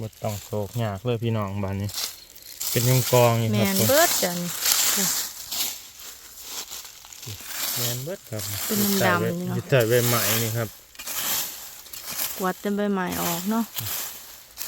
บดต้องโศกยากเลยพี่น้องบ้านนี้ เป็นยงกองอยู่แมครับนเบิดจ้ะนี่แมนเบิดครับเป็นดำๆนี่เนาะอยู่ใส่ใบใหม่นี่ครับกวาดเต็มใบไม้ออกเนาะ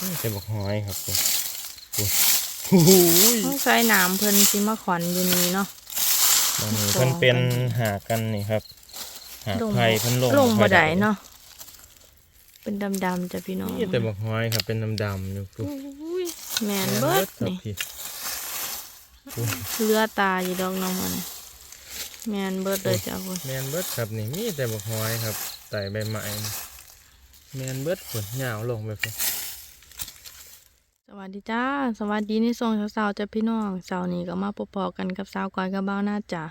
นี่เป็นบักหอยครับผมโอ้โหต้องใส่น้ำเพิ่นสิมาขวัญอยู่นี่เนาะ บ้านนี้เพิ่นเป็นหากันนี่ครับ หาไผ่เพิ่นลงลงบ่ได้ค่อยเนาะ เป็นดำๆจ้ะพี่น้องนี่แต่บักหอยครับเป็นดำๆอยู่ปุ๊บอุ้ยแมนเบิดครับนี่พี่เลือตาอยู่ดอกน้องมันแมนเบิดเลยจ้ะคุณแมนเบิดครับนี่มีแต่บักหอยครับใส่ใบไม้นี่แมนเบิดฝนยาวลงไปพุ่นสวัสดีจ้า สวัสดีในช่วงเช้าๆจ้ะพี่น้องเช้านี้ก็มาพบๆกันกับสาวก้อยกับบ้าวหน้าจ้ะ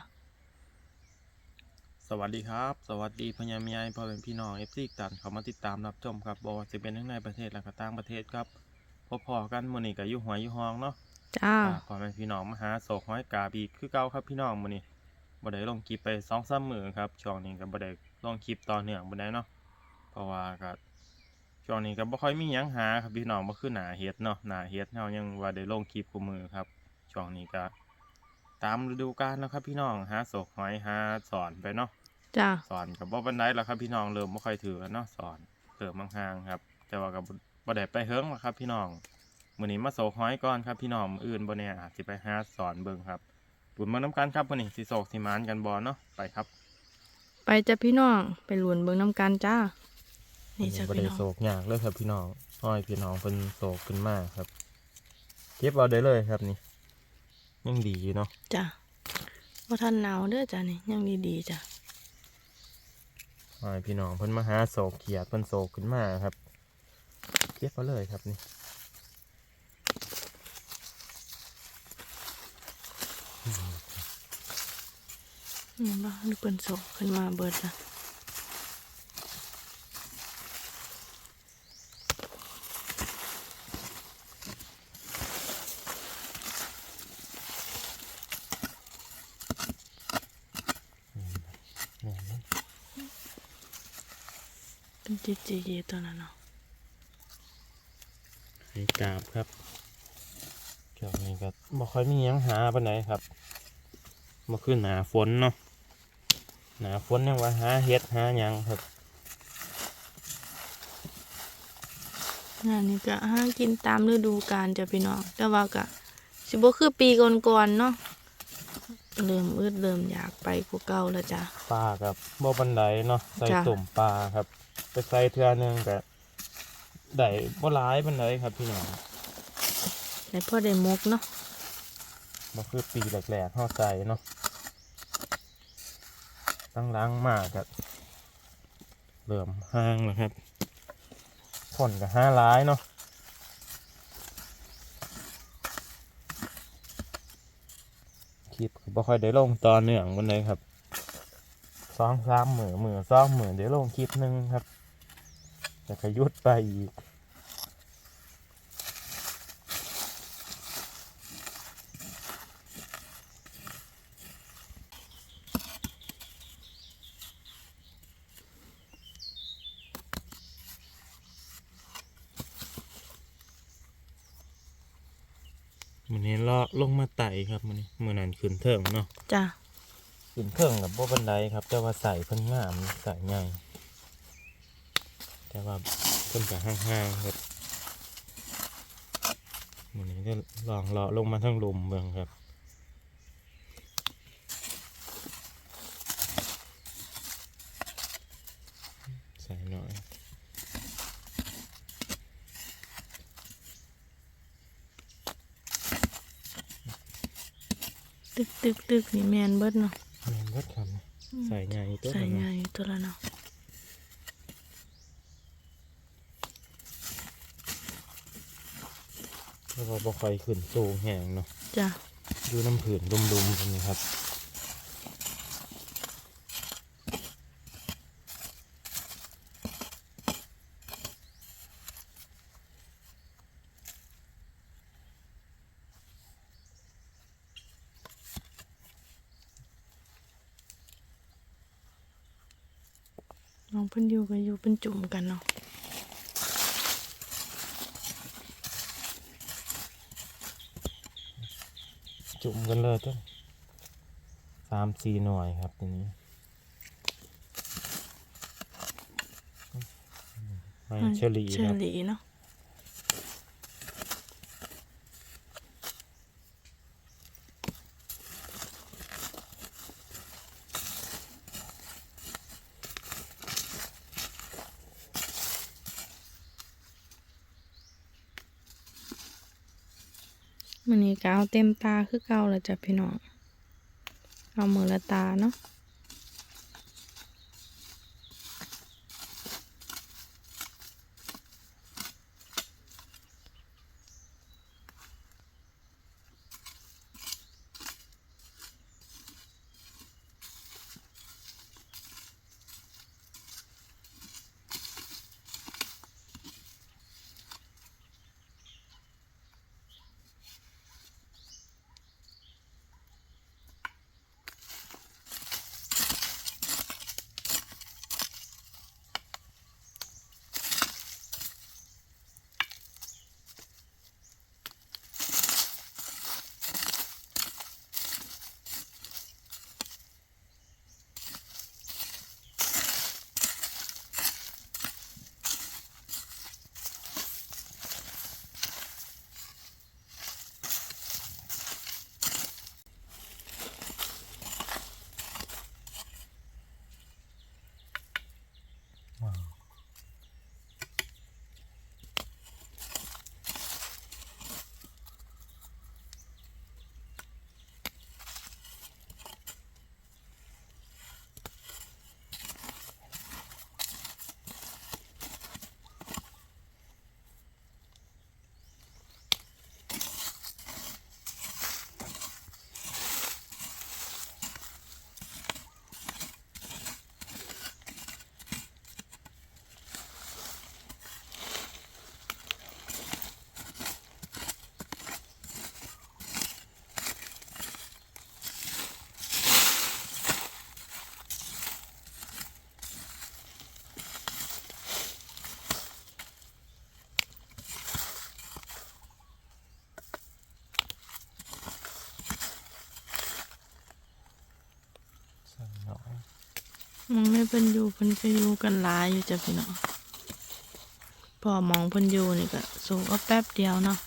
สวัสดีครับ สวัสดีพญามียพ่อเป็นพี่น้องเอฟซีกันเขามาติดตามรับชมครับบอกว่าจะเป็นทั้งในประเทศและก็ต่างประเทศครับพอๆกันมื้อนี้ก็อยู่หัวอยู่ห้องเนาะจ้าอ่าพ่อแม่พี่น้องมาหาโศกห้อยกาบีกคือเก่าครับพี่น้องมื้อนี้บ่ได้ลงคลิปไป2-3มื้อครับช่วงนี้ก็บ่ได้ลงคลิปต่อเนื่องบ่ได้เนาะเพราะว่าก็ช่วงนี้ก็บ่ค่อยมีหยังหาครับพี่น้องบ่คือหน้าเฮ็ดเนาะหน้าเฮ็ดเฮายังว่าได้ลงคลิปกูมือครับช่วงนี้ก็ ตามฤดูกาลแล้วครับพี่น้องหาโศกหอยหาสอนไปเนาะจ้าสอนกับบ่บันไดแล้วครับพี่น้องเริ่มบ่ค่อยถือแล้วเนาะสอนเริ่มห่างๆครับ แต่ว่ากับบ่ได้ไปเฮิงแล้วครับ พี่น้องมื้อนี้มาโศกห้อยก่อนครับพี่น้องมื้ออื่นบ่แน่อาจสิไปหาสอนเบิ่งครับบุญมานํกันครับมื้อนี้สิโศกสิมานกันบ่เนาะไปครับ ไปจ้ะพี่น้องไปหลวนเบิ่งน้ำกันจ้านี่จ้ะบ่พี่ได้น้องโศกยากเลยครับพี่น้องห้อยพี่น้องเพิ่นโศกขึ้นมาครับเก็บเอาได้เลยครับนี่ ยังดีอยู่เนาะจ้าว่าท่านหนาวเด้อจ้ะนี่ยังดีๆจ้ะห้อยพี่น้องเพิ่นมาหาโศกเขียดเพิ่นโศกขึ้นมาครับเก็บเอาเลยครับนี่นี่บ้าลูกเปิ้นโศกขึ้นมาเบิดจ้ะ แม่นเนาะ เป็นจีจีๆตัวนั้นเนาะให้กราบครับช่วงนี้ก็บ่ค่อยมีหยังหาปานใดครับบ่คือหนาฝนเนาะหนาฝนยังว่าหาเฮ็ดหาหยังครับงานนี้ก็หากินตามฤดูกาลจ้ะพี่น้องแต่ว่าก็สิบ่คือปีก่อนๆเนาะเริ่มอึดเริ่มอยากไปกว่าเก่าแล้วจ้ะปลากับบ่บันไดเนาะใส่จ้ะตุ่มปลาครับไป ใส่เทื่อหนึงก็ได้บ่หลายปานใดครับพี่น้องในพ่อได้มกเนาะบ่คือปีแรกๆเฮาใส่เนาะตั้งล้างมากครับเริ่มห่างแล้วครับผลก็หาหลายเนาะคลิปก็บ่ค่อยได้ลงตอนเนื่องวันเลยครับสองสามหมื่นหมื่นสองหมื่นเดี๋ยวลงคลิปหนึ่งครับ แต่ก็หยุดไปอีกมันนี้เลาะลงมาไต่ครับมันนี้มือนั้นขึ้นเทิงเนาะจ้ะขึ้นเทิงกับบ่บันไดครับแต่ว่าใส่เพิ่นงามใส่ใหญ่ แต่ว่าเพิ่นก็ห่างๆครับมันนี้ก็ลองเลาะลงมาทั้งหลุมเบิ่งครับใส่หน่อยตึกตึกตึกนี่แมนเบิดเนาะแม่นเบิดครับใส่ใหญ่ตัวใส่ละใหเนาะญ่ตัวละเนาะ แล้ วก็บ่ค่อยขึ้นสูงแห้งเนาะจ้ะอยู่น้ำผืนรุมๆตรงนี้ครับน้องเพิ่นอยู่ก็อยู่เป็นจุ่มกันเนาะ กันเลยต้นสามสี่หน่อยครับตัวนี้ไม่เชอรี่เชคอรับรี่เนาะ เต็มตาคือเก่าแล้วจ้ะพี่น้อง เอามือละตาเนาะ มองไม่เพิ่นอยู่เพิ่นก็อยู่กันหลายอยู่จ้ะพี่น้องพอมองเพิ่นอยู่นี่ก็สูงก็แป๊บเดียวเนาะ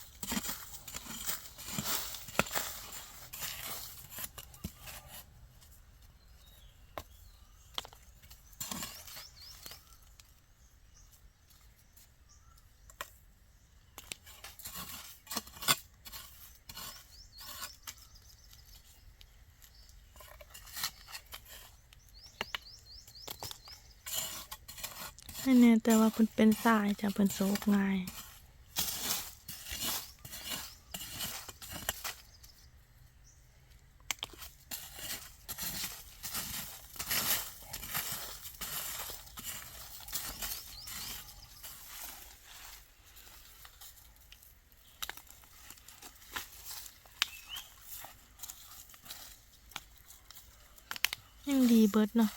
ให้ แต่ว่าเพิ่นเป็นสายจะเพิ่นโศกง่ายยังดีเบิดเนาะ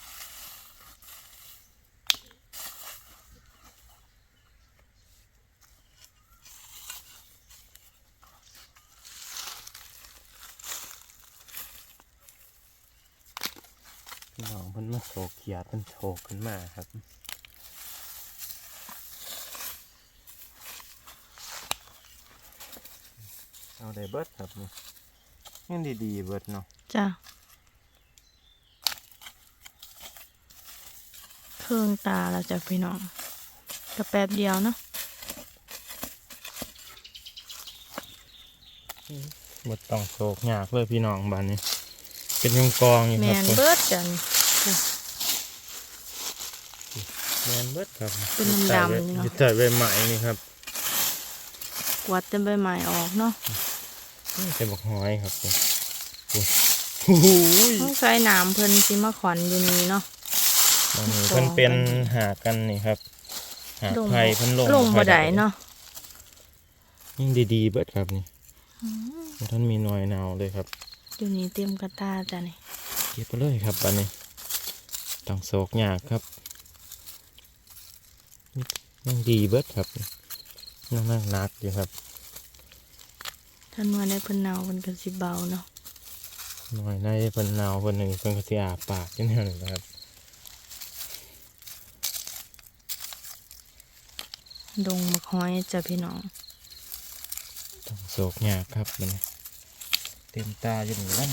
พี่น้องเพิ่นมาโศกเขียดเพิ่นโศกขึ้นมาครับเอาได้เบิดครับนี่ยังดีๆเบิดเนาะจ้ะเครื่องตาเราจะพี่น้องก็แป๊บเดียวเนาะหมดต้องโศกยากเลยพี่น้องบ้านนี้ เป็นยงกองอยู่แมครับนผมเบิดจ้ะนี่ แมนเบิดครับเป็นดำๆนี่เนาะอยู่ใต้ใบไม้นี่ครับกวาดเต็มใบไม้ออกเนาะนี่เป็นบักหอยครับผมโอ้โหต้องใช้น้ำเพิ่นสิมาขอนอยู่นี่เนาะตอนนี้เพิ่นเป็นหากันนี่ครับ หาไผ่เพิ่นลงลงบ่ได้เนาะยิ่งดีๆเบิดครับนี่บ่ท่านมีหน่อยหนาวเลยครับ อยู่นี่เต็มกระตาจ้ะนี่เก็บไปเลยครับอันนี้ต้องโศกยากครับยังดีเบิดครับยังนั่งนักอยู่ครับท่านว่าได้เพิ่นเนาเพิ่นก็สิเบาเนาะหน่อยในเพิ่นหนาวเพิ่นหนึ่งเพิ่นก็สิอาปากจังนั้นนะครับดงบักหอยจ้ะพี่น้องต้องโศกยากครับมัน เต็มตาอยู่นี่แล้ว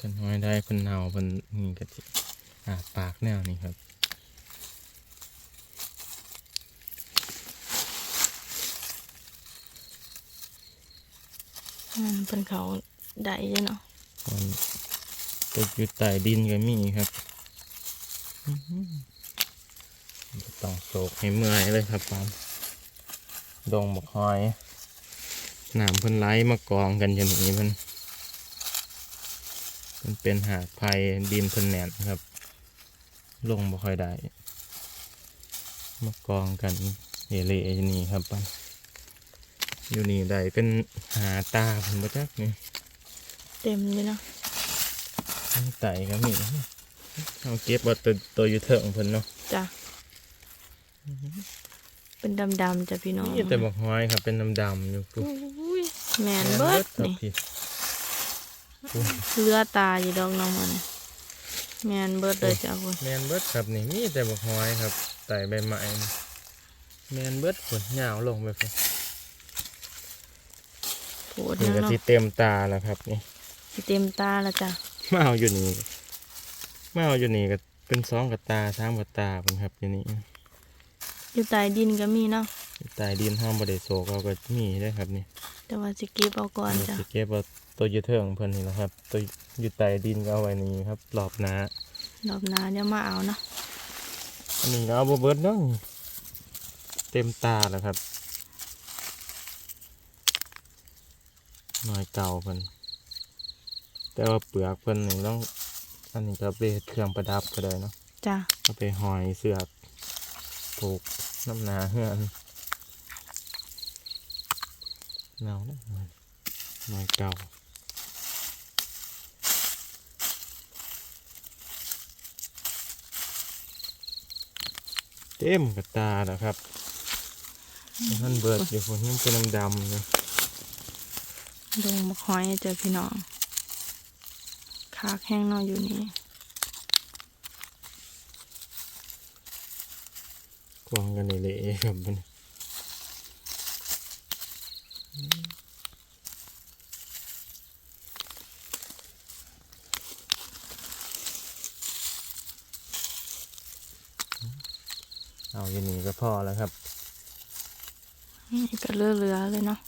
กันห้อยได้เพิ่นหนาวเพิ่นนี่ก็สิอาปากแนวนี้ครับอืมเป็นเขาได้จ้ะเนาะมัน ตกอยู่ใต้ดินก็มีครับต้องโศกให้เมื่อยเลยครับผมดงบกหอยน้ำเพิ่นไหลมากองกันอย่างนี้มันมันเป็นหากไผ่ดินเพิ่นแหนนครับ ลงบ่ค่อยได้มากองกันเอเละอยู่นี่ครับปันอยู่นี่ได้เป็นหาตาเพิ่นบ่จักนี่เต็มเลยเนาะ ไต่ก็มีเอาเก็บว่าตัวตัวอยู่เถิงเพิ่นเนาะจ้ะเป็นดำๆจ้ะพี่น้องนี่แต่บอกห้อยครับเป็นดำๆอยู่ปุ๊บอุ้ยแมนเบิดครับนี่พี่เลือตาอยู่ดอกน้องมันแมนเบิดเลยจ้ะคุณแมนเบิดครับนี่มีแต่บอกห้อยครับไต่ใบไม้นี่แมนเบิดฝนยาวลงไปพุ่นโผล่นี่เนาะก็เนาะสิเต็มตาแล้วครับนี่สิเต็มตาแล้วจ้ะ มาเอาอยู่นี่มาเอาอยู่นี่ก็เป็นสองกับตาสามกับตาเพิ่นครับอยู่นี่อยู่ใต้ดินก็มีเนาะใต้ดินห้องบ่ได้โศกเราก็มีได้อครับนี่ แต่ว่าสิเก็บเอาก่อนจ้ะสิเก็บว่าตัวอยู่เถิงเพิ่นนี่แหละครับ ตัวอยู่ใต้ดินก็เอาไว้นี่ครับรอบหน้ารอบหน้าเดี๋ยวมาเอาเนาะอันนี้ก็เอาบ่เบิดเนาะเต็มตาแล้วครับหน่อยเก่าเพิ่น แต่ว่าเปลือกเพิ่นนี่ต้องอันนี้ก็ไปเฮ็ดเครื่องประดับก็ได้เนาะจ้ะเอาไปหอยเสือกผูกน้ำหนาเฮือนเนานะหน่อยเก่าเต็มกระตาแล้วครับท่านเบิดอยู่คนยังเป็นดำๆเลยดงบักหอยจ้ะพี่น้อง คากแห้งเนอนอยู่นี่กวางกันเละๆครับมันเอาอย่างนี้ก็พอแล้วครับนี่ก็เลือเรือๆเลยเนาะ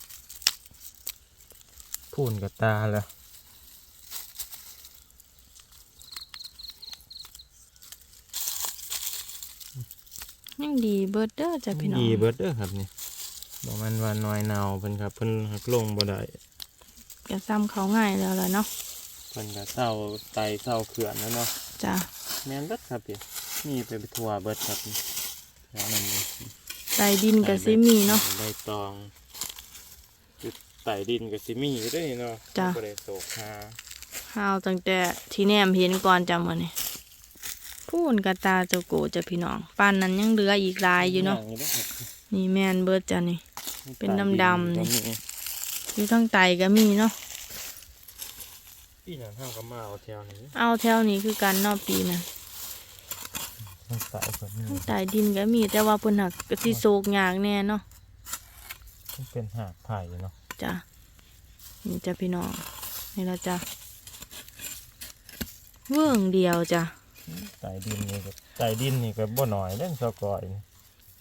พูนกับตาแล้ว ดีเบิดเด้อจ้ะพี่น้องดีเบิดเด้อครับนี่บอกมันว่าน้อยเนาเพิ่นครับเพิ่นหักลงบ่ได้ก็ซ้ำเขาง่ายแล้วล่ะเนาะเพิ่นก็เศร้าไตเศร้าเขื่อนแล้วเนาะจ้ะแม่นเบิดครับพี่มีไปไปทั่วเบิดครับแล้วนั่นใต้ดินก็สิมีเนาะใบตองอยู่ใต้ดินก็สิมีอยู่เด้อเนาะจ้ะบ่ได้โศกหาข้าวตั้งแต่ที่แนมเห็นก่อนจ้ะมื้อนี้ พูนกระตาเจ้าโกจ้ะพี่น้องปานนั้นยังเหลืออีกหลายอยู่เนาะงด้อครับนี่แม่นเบิดจ้ะนี่ เป็นใต้ดำๆนี่ก็มีอยู่ทางไตก็มีเนาะพี่นั่นเฮาก็มาเอาแถวนี้เอาแถวนี้คือกันเนาะปีนั้นทางใต้เพิ่นนี่ทางใต้ดินก็มีแต่ว่าเพิ่นหักก็สิโศกยากแน่เนาะมันเป็นหากไผ่เนาะจ้ะนี่จ้ะพี่น้องนี่ละจ้ะเวิ้งเดียวจ้ะ ใต้ดินนี่ก็ใต้ดินนี่ก็บ่น้อยเด้อซอกอยนี่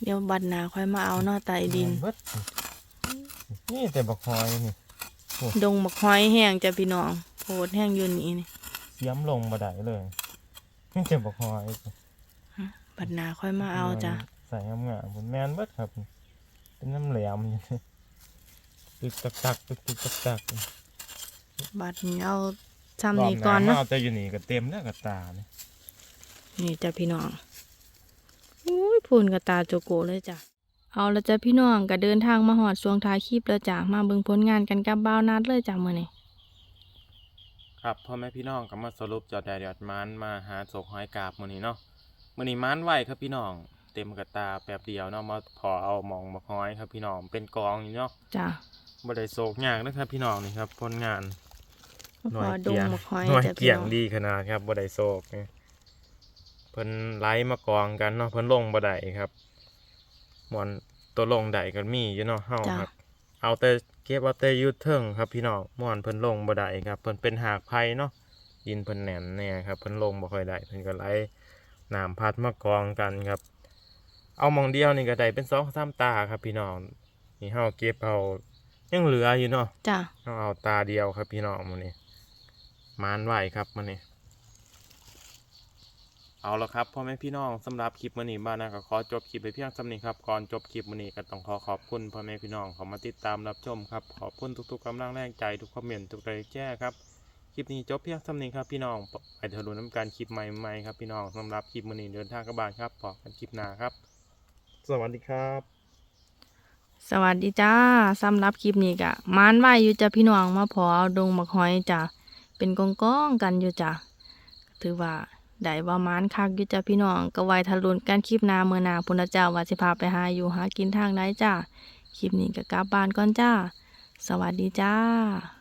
เดี๋ยวบัดหนาค่อยมาเอาเนาะใต้ดิน เบิดนี่แต่บักหอยนี่ดงบักหอยแห้งจ้ะพี่น้องโพดแห้งอยู่นี่นี่เสียมลงบ่ได้เลยนี่แต่บักหอยบัดหนาค่อยมาเอาจ้ะใส่งามๆผมแม่นเบิดครับ เป็นน้ำแหลมอยู่ตึกตักตักตึกตึกตักตักบัดนี้เอาซ้ำนี้ก่อนรบหเนาะเอาแต่อยู่นี่ก็เต็มแล้วกับตาเนี่ย นี่จ้ะพี่น้องอุ้ยพูนกับตาโจโกเลยจ้ะเอาละจ้ะพี่น้องก็เดินทางมาหอดช่วงท้ายคลิปแล้วจ้ะมาเบิ่งผลงานกันกับบ้าวนัดเลยจ้ะมื้อนี้ครับพ่อแม่พี่น้องก็มาสรุปจอดแดดยอดมันมาหาโศกหอยกาบมื้อนี้เนาะมื้อนี้มันไหวครับพี่น้อง เต็มกระตาแป๊บเดียวเนาะมาพอเอาหมองมาหอยครับพี่น้องเป็นกองอยู่เนาะจ้ะบ่ได้โศกยากนะครับพี่น้องนี่ครับผลงานพอดงบักหอยหน่วยจ้ะเกี่พี่ยงน้องดีขนาดครับบ่ได้โศกนี่เพิ่นไล่มากองกันเนาะเพิ่นลงบ่ได้ครับม่วนตัวลงได้ก็มีอยู่เนาะเฮาจ้ะครับ เอาแต่เก็บเอาแต่อยุดเทิงครับพี่น้องม่วนเพิ่นลงบ่ได้ครับเพิ่นเป็นหากไผ่เนาะดินเพิ่นแหน่นแน่ครับเพิ่นลงบ่ค่อยได้เพิ่นก็ไหลน้ำพัดมากองกันครับ เอาหมองเดียวนี่ก็ได้เป็น2 3ตาครับพี่น้องนี่เฮาเก็บเอายังเหลืออยู่เนาะจ้ะเอาเอาตาเดียวครับพี่น้องมื้อนี้มานไหวครับมื้อนี้ เอาละครับพ่อแม่พี่น้องสำหรับคลิปมื้อนี้บ้านนะก็ขอจบคลิปไปเพียงส่ำนี้ครับก่อนจบคลิปมื้อนี้ก็ต้องขอขอบคุณพ่อแม่พี่น้องเขามาติดตามรับชมครับขอบคุณทุกๆกำลังแรงใจทุกคอมเมนต์ทุกไลค์แชร์ครับคลิปนี้จบเพียงส่ำนี้ครับพี่น้องไปเถอะดูน้ำการคลิปใหม่ๆครับพี่น้องสำหรับคลิปมื้อนี้เดินทางกลับบ้านครับพบกันคลิปหน้าครับ สวัสดีครับ สวัสดีจ้าสำหรับคลิปนี้ก็มานไว้อยู่จ้ะพี่น้องมาพอเอาดงบักหอยจ้ะเป็นกองกองๆกันอยู่จ้ะถือว่า ได้ว่ามานคักอยู่จ้ะพี่น้องก็ไว้ทะลุนกันคลิปนาเมื่อนาพุทธเจ้าว่าสิพาไปหาอยู่หากินทางไหนจ้าคลิปนี้ก็กลับบ้านก่อนจ้า สวัสดีจ้า